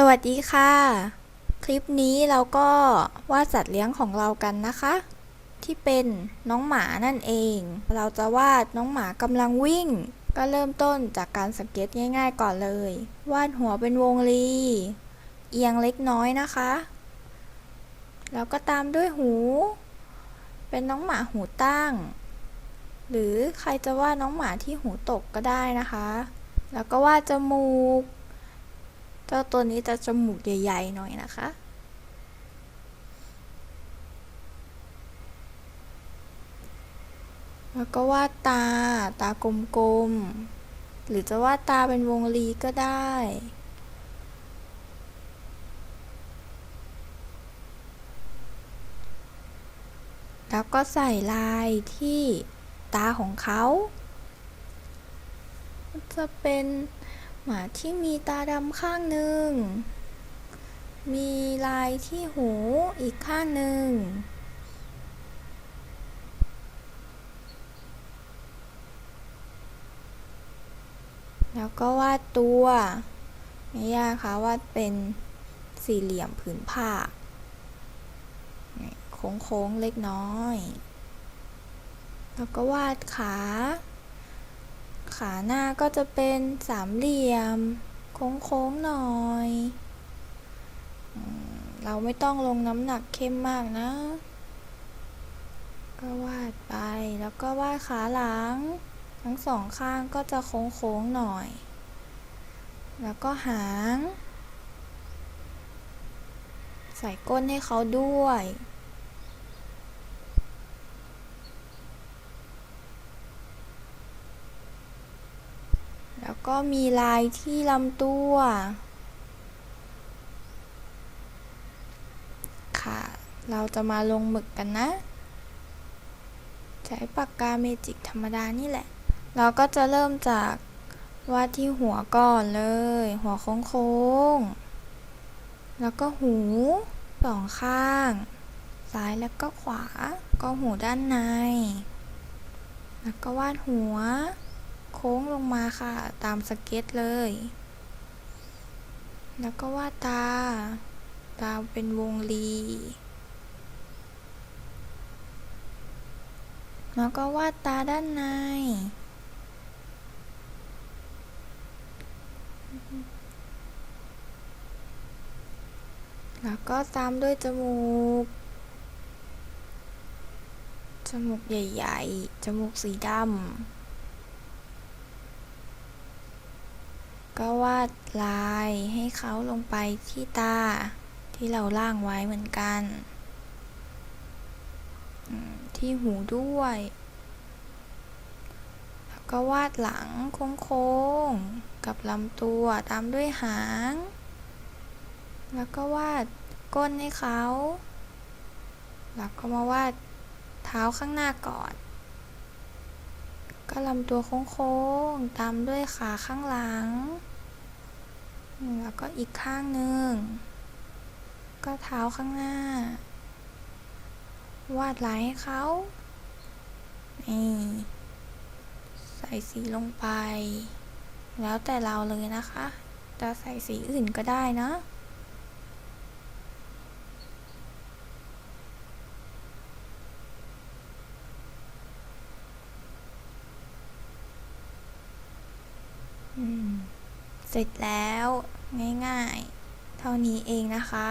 สวัสดีค่ะ คลิปนี้เราก็วาดสัตว์เลี้ยงของเรากันนะคะ ที่เป็นน้องหมานั่นเอง เราจะวาดน้องหมากำลังวิ่ง ก็เริ่มต้นจากการสังเกตง่าย ๆ ก่อนเลย วาดหัวเป็นวงรี เอียงเล็กน้อยนะคะ แล้วก็ตามด้วยหู เป็นน้องหมาหูตั้ง หรือใครจะวาดน้องหมาที่หูตกก็ได้นะคะ แล้วก็วาดจมูก เจ้าตัวนี้จะจมูกใหญ่ๆหน่อยนะคะ แล้วก็วาดตาตากลมๆ หรือจะวาดตาเป็นวงรีก็ได้แล้วก็ใส่ลายที่ตาของเขา จะเป็น หมาที่มีตาดำข้างหนึ่ง มีลายที่หูอีกข้างหนึ่ง แล้วก็วาดตัวไม่ยากค่ะวาดเป็นสี่เหลี่ยมผืนผ้า โค้งๆเล็กน้อย แล้วก็วาดขา ขาหน้าก็จะเป็นสามเหลี่ยม โค้งๆหน่อย เราไม่ต้องลงน้ำหนักเข้มมากนะ ก็วาดไปแล้วก็วาดขาหลัง ทั้งสองข้างก็จะโค้งๆหน่อย แล้วก็หาง ใส่ก้นให้เขาด้วย แล้วก็มีลายที่ลำตัว ค่ะ เราจะมาลงหมึกกันนะ ใช้ปากกาเมจิกธรรมดานี่แหละ เราก็จะเริ่มจากวาดที่หัวก่อนเลย หัวโค้งๆ แล้วก็หูสองข้าง ซ้ายแล้วก็ขวา ก็หูด้านใน แล้วก็วาดหัว ค้งลงมาค่ะ ตามสเก็ตเลย แล้วก็วาดตา ตาเป็นวงรีแล้วก็วาดตาด้านใน แล้วก็ตามด้วยจมูก จมูกใหญ่ ๆ จมูกสีดำ ก็วาดลายให้เขาลงไปที่ตา ที่เราล่างไว้เหมือนกัน ที่หูด้วย แล้วก็วาดหลังโค้งๆ กับลำตัวตามด้วยหาง แล้วก็วาดก้นให้เขา แล้วก็มาวาดเท้าข้างหน้าก่อน ก็ลำตัวโค้งๆ ตามด้วยขาข้างหลัง แล้วก็อีกข้างหนึ่ง ก็เท้าข้างหน้า วาดลายให้เขานี่ใส่สีลงไป แล้วแต่เราเลยนะคะ จะใส่สีอื่นก็ได้นะ เสร็จแล้วง่ายๆ เท่านี้เองนะคะ